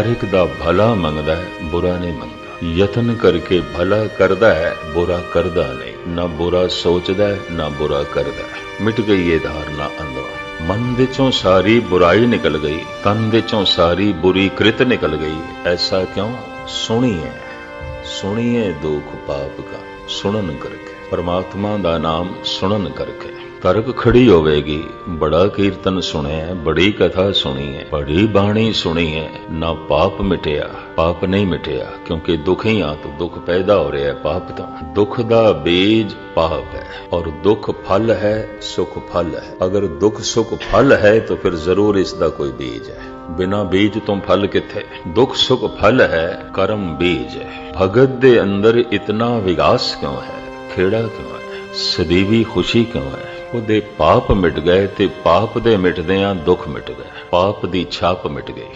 ਹਰ ਇੱਕ ਦਾ ਭਲਾ ਮੰਗਦਾ ਹੈ, ਬੁਰਾ ਨਹੀਂ ਮੰਗਦਾ। ਯਤਨ ਕਰਕੇ ਭਲਾ ਕਰਦਾ ਹੈ, ਬੁਰਾ ਕਰਦਾ ਨਹੀਂ। ਨਾ ਬੁਰਾ ਸੋਚਦਾ ਹੈ, ਨਾ ਬੁਰਾ ਕਰਦਾ ਹੈ। ਮਿਟ ਗਈ ਇਹ ਧਾਰਨਾ ਅੰਦਰੋਂ। ਮਨ ਵਿੱਚੋਂ ਸਾਰੀ ਬੁਰਾਈ ਨਿਕਲ ਗਈ। ਤਨ ਵਿੱਚੋਂ ਸਾਰੀ ਬੁਰੀ ਕ੍ਰਿਤ ਨਿਕਲ ਗਈ। ਐਸਾ ਕਿਉਂ? ਸੁਣੀਏ। ਸੁਣੀਏ ਦੁੱਖ ਪਾਪ ਕਾ ਸੁਣਨ ਕਰਕੇ। ਪਰਮਾਤਮਾ ਦਾ ਨਾਮ ਸੁਣਨ ਕਰਕੇ। ਤਰਕ ਖੜੀ ਹੋਵੇਗੀ। ਬੜਾ ਕੀਰਤਨ ਸੁਣਿਆ, ਬੜੀ ਕਥਾ ਸੁਣੀ ਹੈ, ਬੜੀ ਬਾਣੀ ਸੁਣੀ ਹੈ। ਨਾ ਪਾਪ ਮਿਟਿਆ, ਪਾਪ ਨਹੀਂ ਮਿਟਿਆ, ਕਿਉਂਕਿ ਦੁੱਖ ਹੀ ਆ ਤਾਂ ਦੁੱਖ ਪੈਦਾ ਹੋ ਰਿਹਾ ਹੈ ਪਾਪ ਤੋਂ। ਦੁੱਖ ਦਾ ਬੀਜ ਪਾਪ ਹੈ, ਔਰ ਦੁੱਖ ਫਲ ਹੈ, ਸੁਖ ਫਲ ਹੈ। ਅਗਰ ਦੁੱਖ ਸੁਖ ਫਲ ਹੈ, ਤਾਂ ਫਿਰ ਜ਼ਰੂਰ ਇਸ ਦਾ ਕੋਈ ਬੀਜ ਹੈ। ਬਿਨਾ ਬੀਜ ਤੋਂ ਫਲ ਕਿੱਥੇ? ਦੁੱਖ ਸੁਖ ਫਲ ਹੈ, ਕਰਮ ਬੀਜ ਹੈ। ਭਗਤ ਦੇ ਅੰਦਰ ਇਤਨਾ ਵਿਗਾਸ ਕਿਉਂ ਹੈ? ਖੇੜਾ ਕਿਉਂ ਹੈ? ਸਦੀਵੀ ਖੁਸ਼ੀ ਕਿਉਂ ਹੈ? ਉਹਦੇ ਪਾਪ ਮਿਟ ਗਏ ਤੇ ਪਾਪ ਦੇ ਮਿਟਦਿਆਂ ਦੁੱਖ ਮਿਟ ਗਏ, ਪਾਪ ਦੀ ਛਾਪ ਮਿਟ ਗਈ।